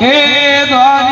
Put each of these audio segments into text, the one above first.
હે દ્વારિકાનો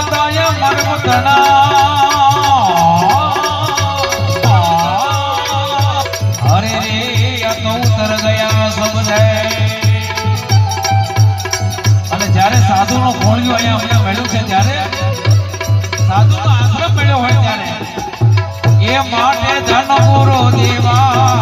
ಮಾತಾಯ ಮರುತನ અરે રે આ તો ઉતર અને જ્યારે સાધુનો ખોળ્યો અહીંયા અમને મળ્યું છે ત્યારે સાધુનો આશ્રમ મળ્યો હોય ત્યારે, એ માટે ધન પૂરો દેવા.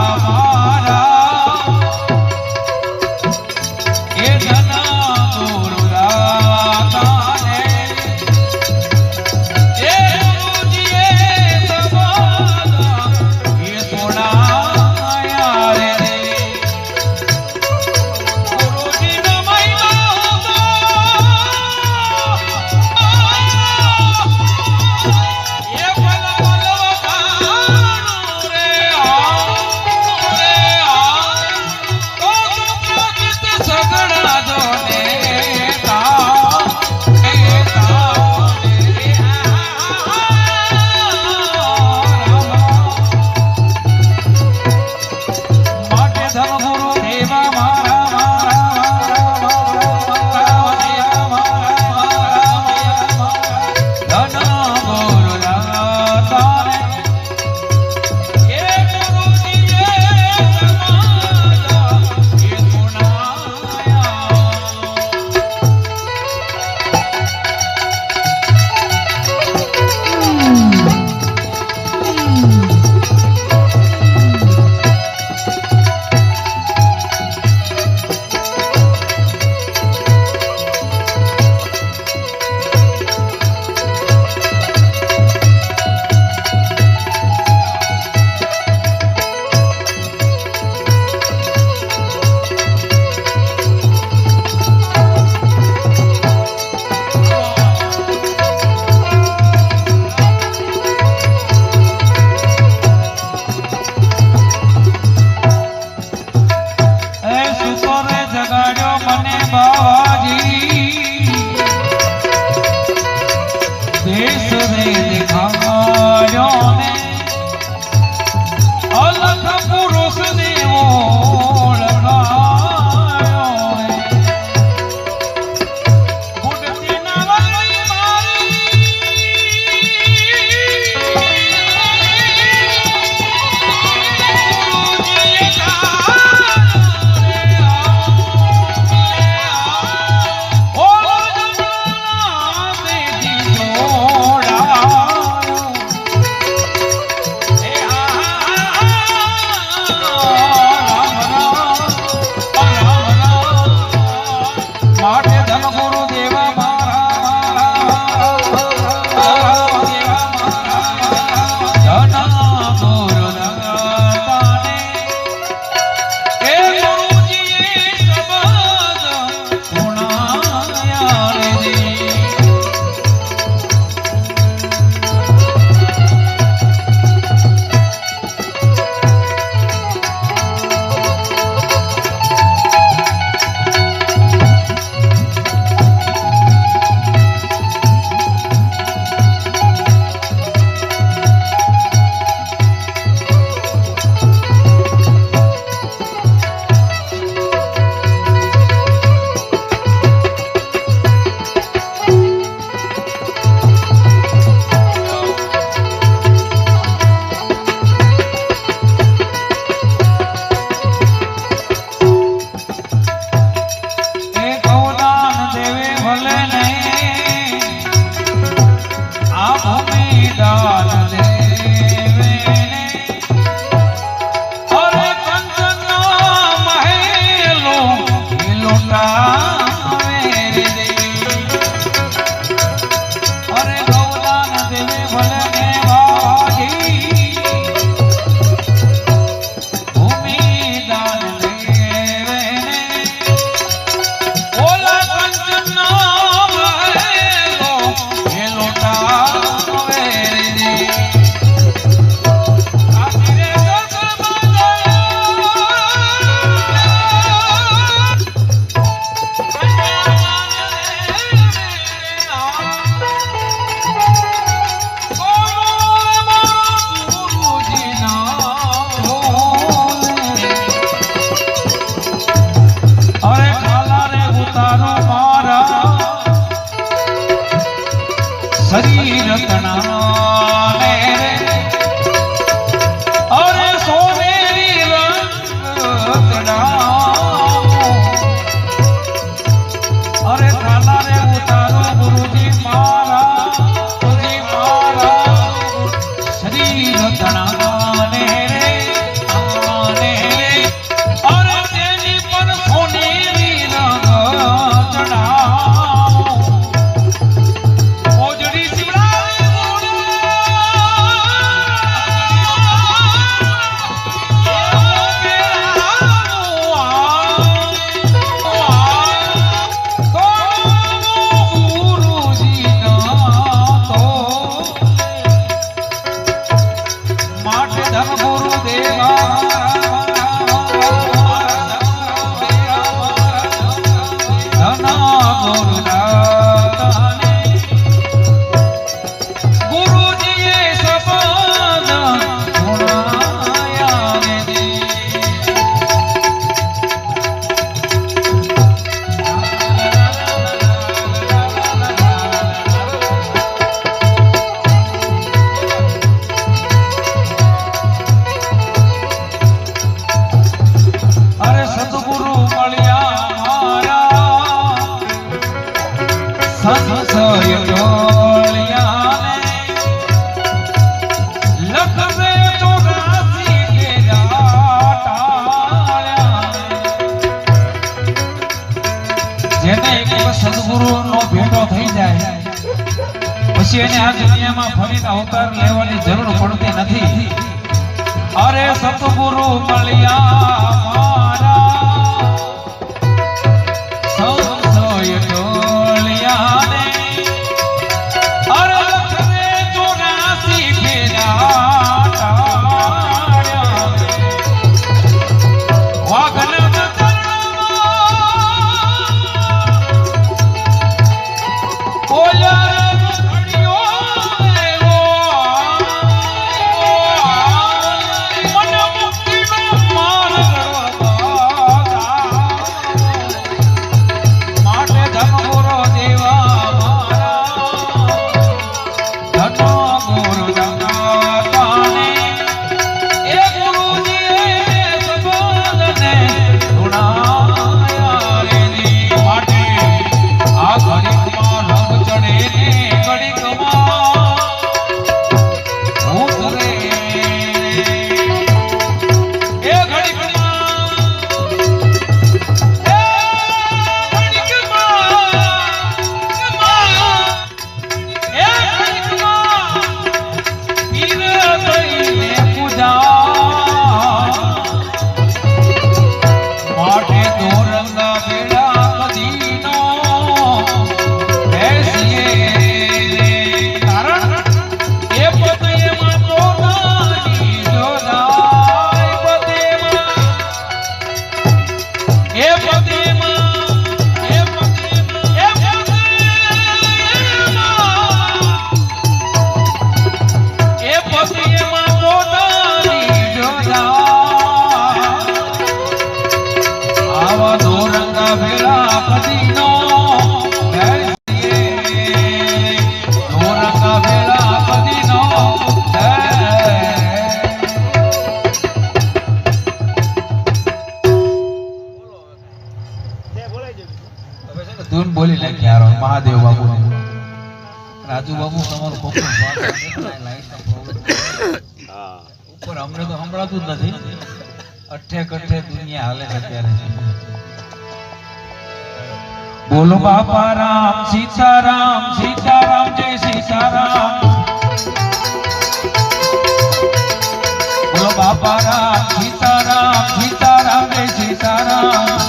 તમારું કોકનો ભાગ લાઈટનો પ્રોબ્લેમ હા ઉપર અમને તો સંભળાતું જ નથી. અઠે કઠે દુનિયા બોલો બાપા રામ, સીતારામ સીતારામ, જય સીતારામ. બોલો બાપા રામ, સીતારામ સીતારામ, જય સીતારામ.